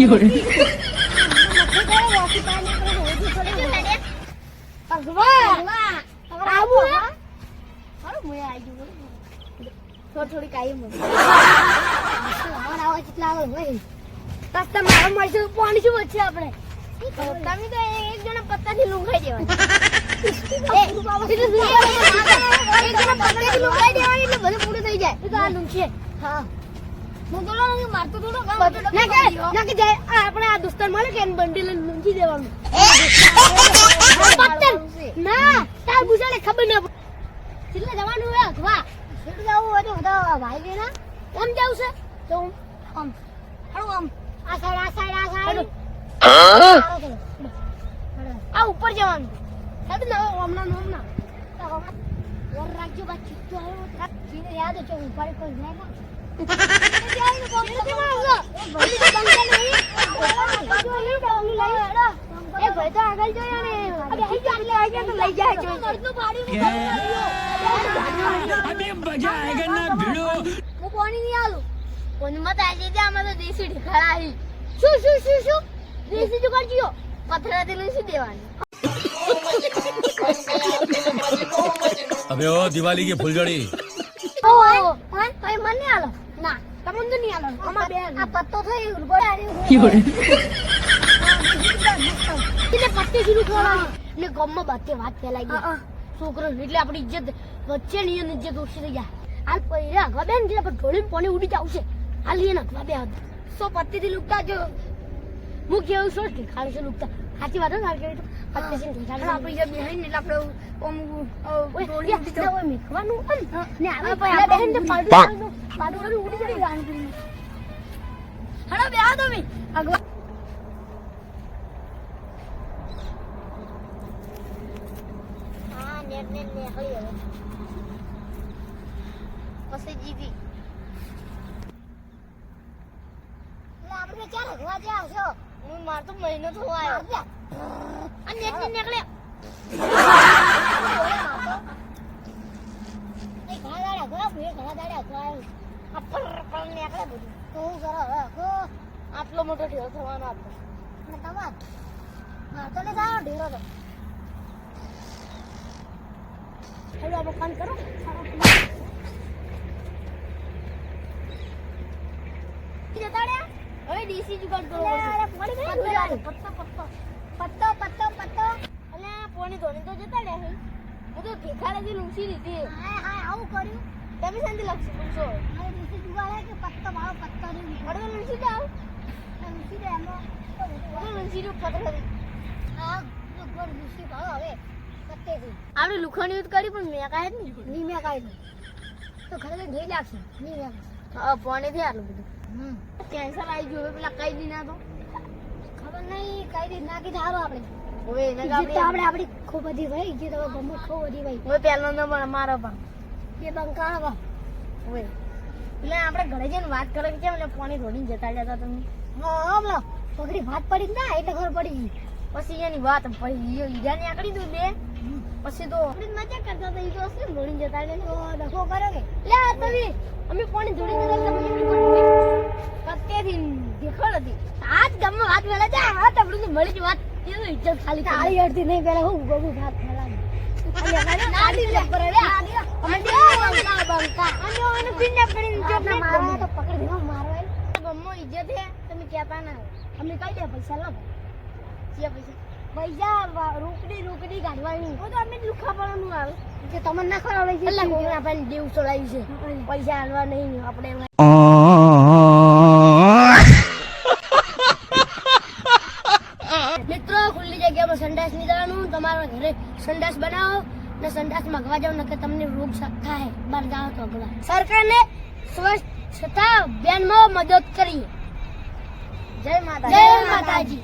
થોડી. હવાના આવે કેટલા આવે ભાઈ રસ્તા મારો મળશે પાણી શું વચ્ચે આપણે તમે તો એક જણા પત્તાથી લૂંઘાઈ દેવાના દેવાની એટલે બધું પૂરું થઈ જાય. તો આ છે હા. હું આપણે આ દોસ્તાર મળે કે બંડી લઈને લૂંઘી દેવાનું? ના તાર બુજાને ખબર ના પડે જવાનું અખવા જવું હોય તો બધા ભાઈ કે આમ જાવ છે? તો આમ. હાલો આમ. આ સાઈડ આ સાઈડ આ સાઈડ. આ ઉપર જવાનું. સાહેબ ના હમણાં હમણાં. ઓર રાખજો બા ચિત્તો આવ્યો જીને યાદ છે ઉપર કોઈ જાય ના પથરા દેવાનું અબે ઓ દિવાળી કે ફૂલજડી ઓ ભાઈ ભાઈ મને આલો. ના તમને તો નહીં આલો. અમાર બે આ પત્તો થઈ ઉરગોળ કી બોલે એટલે પત્તે શરૂ કરવાની ને ગમમાં બાતે વાત ફેલાઈ ગઈ. છોકરો એટલે આપણી ઇજ્જત વચ્ચે ની અને ઇજ્જત ઓછી થઈ ગયા હાલ પૈરા ગબેન જે પર ઢોળીને પોણી ઉડી જાવ છે. હાલ એના ગબે સો પત્તે થી લુકતા જો હું કેવું છો કે ખાલી છે લુકતા સાચી વાત હોય ને પત્તી છે ઠેકાણે આપણે જે બેહીને એટલે આપણે ઓમ ઢોળી ઉડી જાવ મેખવાનું ને. ને આવે પહેલા બેહીને તો પાડું પાડું ઉડી જાય રાન કરીને. હડો બે તમે. હગવા હા નેટ નેટ નીકળી હવે. પછી જીવી આપણે ક્યારે ઘવા જ્યાં છો હું માર તો મહિનો થયો આવ્યો આ નેક નેટ નીકળે ઘણા દાડા ઘણા ભૂએ ઘણા દાડા ઘણા આ પર પર નીકળે બધું. તો હું કરો હવે આટલો મોટો ઢેરો થવાનો આપણો ને તમાર ને સારો ઢેરો તો. આપણે ફોન કરો. જતા રહ્યા. હવે ડીસી જુગાડ કરો અરે પોણી કઈ પત્તો પત્તો. પત્તો પત્તો પત્તો. અને પોણી ધોની તો જતા રહે. હું તો ભેખાડેથી લૂસી લીધી. હા હા આવું કર્યું. તમે શાંતિ લાગશે પૂછો મારે ડીસી જુગાડ કે પત્તો મારો પત્તો નહીં અરે લૂંસી જાવ લૂસી દે એમાં લૂંસી દે પત્તો હા જુગાડ લૂસી ભાવ હવે આપણે લુખણ યુદ્ધ કરી પણ મેં કાંઈ જ નહીં. મેં કાંઈ નહીં. તો ખરેખર જોઈ લાગશે. નહીં મેં હા પોણી થી આટલું બધું. કેન્સર આવી ગયું. પેલા કઈ દી ના તો. ખબર નહીં કઈ દી નાખી ધારો આપણે. હવે આપણે આપણે ખૂબ બધી ભાઈ જે તો ગમો ખૂબ બધી ભાઈ હવે પહેલો નંબર મારો પણ. એ બંકાળ બા હવે. એટલે આપણે ઘરે જઈને વાત કરે કેમ એટલે ફોન ધોડીને જતા જતા તમે. હા બોલો. પકડી વાત પડી ના? એટલે ખબર પડી ગઈ. પછી એની વાત પછી ઈજાની આકડી દઉં બે. પછી તો આપણે મજા કરતા હતા ઈ તો અસલી ધોડીને જતા એટલે તો ડખો કરે કે? લે તમે અમે પાણી ધોડીને જતા તમે એમની પણ કત્તેથી દેખાડ હતી આજ ગામમાં વાત વેલા જા હા તબડું તો મળી જ વાત કેવી ઇજ્જત ખાલી તારી અડધી નહીં પેલા હું ગોગુ ભાત તમને ના ખરાબ દેવ ચડાવ્યું છે. પૈસા હાલવા નહીં આપણે સંડાસ જવાનું તમારા ઘરે સંડાસ બનાવો ને સંડાસ મગવા જાવ નકે તમને રોગ થાય. બહાર જાઓ તો અગવા સરકારને સ્વચ્છતા અભિયાનમાં મદદ કરી જય માતા જય માતાજી.